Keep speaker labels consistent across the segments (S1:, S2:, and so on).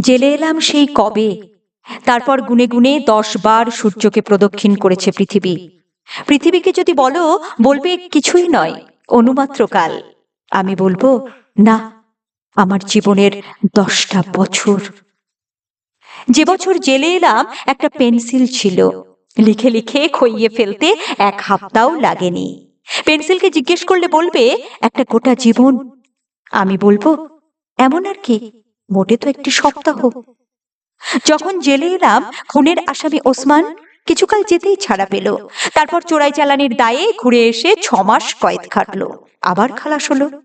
S1: জেলে এলাম সেই কবে? তারপর গুনে গুনে দশ বার সূর্যকে প্রদক্ষিণ করেছে পৃথিবী। পৃথিবীকে যদি বলো, বলবে কিছুই নয়, অনুমাত্র কাল। আমি বলব, না, আমার জীবনের দশটা বছর। যে বছর জেলে এলাম, একটা পেন্সিল ছিল। লিখে লিখে খইয়ে ফেলতে এক হাপ্তাও লাগেনি। পেন্সিলকে জিজ্ঞেস করলে বলবে, একটা গোটা জীবন। আমি বলব, এমন আর কি? মোটে তো একটি সপ্তাহ। যখন জেলে এলাম, খুনের আসামি ওসমান কিছুকাল যেতেই ছাড়া পেল। তারপর চোরাই চালানির দায়ে ঘুরে এসে ছমাস কয়েদ খাটলো আবার খালাস হলো।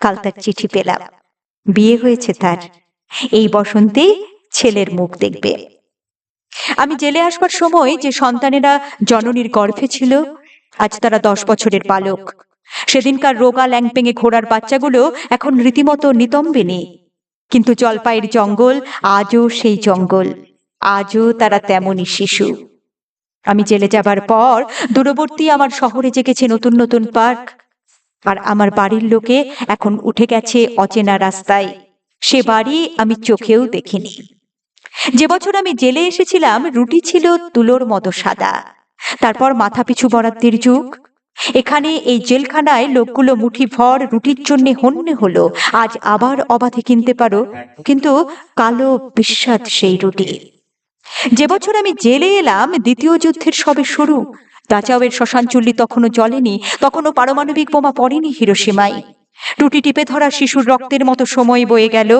S1: কাল তার চিঠি পেলাম। বিয়ে হয়েছে তার। এই বসন্তে ছেলের মুখ দেখবে। আমি জেলে আসবার সময় যে সন্তানেরা জননীর গর্ভে ছিল, আজ তারা দশ বছরের বালক। সেদিনকার রোগা ল্যাংপেঙে ঘোড়ার বাচ্চাগুলো এখন রীতিমতো নিতম্বিনী কিন্তু জলপাইয়ের জঙ্গল আজও সেই জঙ্গল। আজও তারা তেমনই শিশু। আমি জেলে যাবার পর দূরবর্তী আমার শহরে জেগেছে নতুন নতুন পার্ক। আর আমার বাড়ির লোকে এখন উঠে গেছে অচেনা রাস্তায়। সে বাড়ি আমি চোখেও দেখিনি। যে বছর আমি জেলে এসেছিলাম রুটি ছিল তুলোর মতো সাদা। তারপর মাথাপিছু বরাদ্দের যুগ। এখানে এই জেলখানায় লোকগুলো মুঠি ভর রুটির জন্য হন্যে হলো। আজ আবার অবাধে কিনতে পারো, কিন্তু কালো বিস্বাদ সেই রুটি। যে বছর আমি জেলে এলাম, দ্বিতীয় যুদ্ধের সবে শুরু। দাচাওয়ের শ্মশানচুল্লি তখনও জ্বলেনি তখনও পারমাণবিক বোমা পড়েনি হিরোসীমায়। টুটি টিপে ধরা শিশুর রক্তের মতো সময় বয়ে গেল,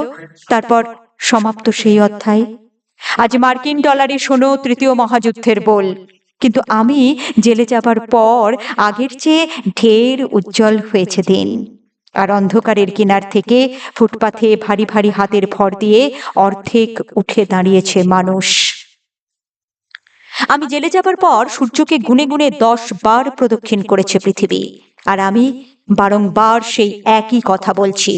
S1: তারপর সমাপ্ত সেই অধ্যায়। আজ মার্কিন ডলারে শোনো তৃতীয় মহাযুদ্ধের বল। কিন্তু আমি জেলে যাবার পর আগের চেয়ে ঢের উজ্জ্বল হয়েছে দিন। আর অন্ধকারের কিনার থেকে ফুটপাথে ভারী ভারী হাতের ভর দিয়ে অর্ধেক উঠে দাঁড়িয়েছে মানুষ। আমি জেলে যাবার পর সূর্যকে গুনে গুনে দশ বার প্রদক্ষিণ করেছে পৃথিবী। আর আমি বারংবার সেই একই কথা বলছি।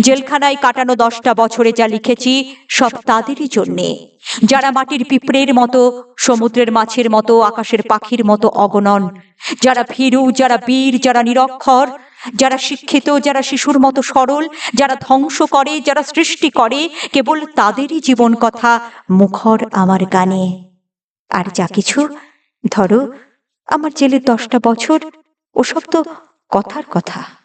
S1: জেলখানায় কাটানো দশটা বছরে যা লিখেছি, সব তাদেরই জন্যে। যারা মাটির পিঁপড়ের মতো, সমুদ্রের মাছের মতো, আকাশের পাখির মতো অগণন, যারা ভীরু, যারা বীর, যারা নিরক্ষর, যারা শিক্ষিত, যারা শিশুর মতো সরল, যারা ধ্বংস করে, যারা সৃষ্টি করে, কেবল তাদেরই জীবন কথা মুখর আমার গানে আর যা কিছু, ধরো, আমার জেলের দশটা বছর, ওসব তো কথার কথা।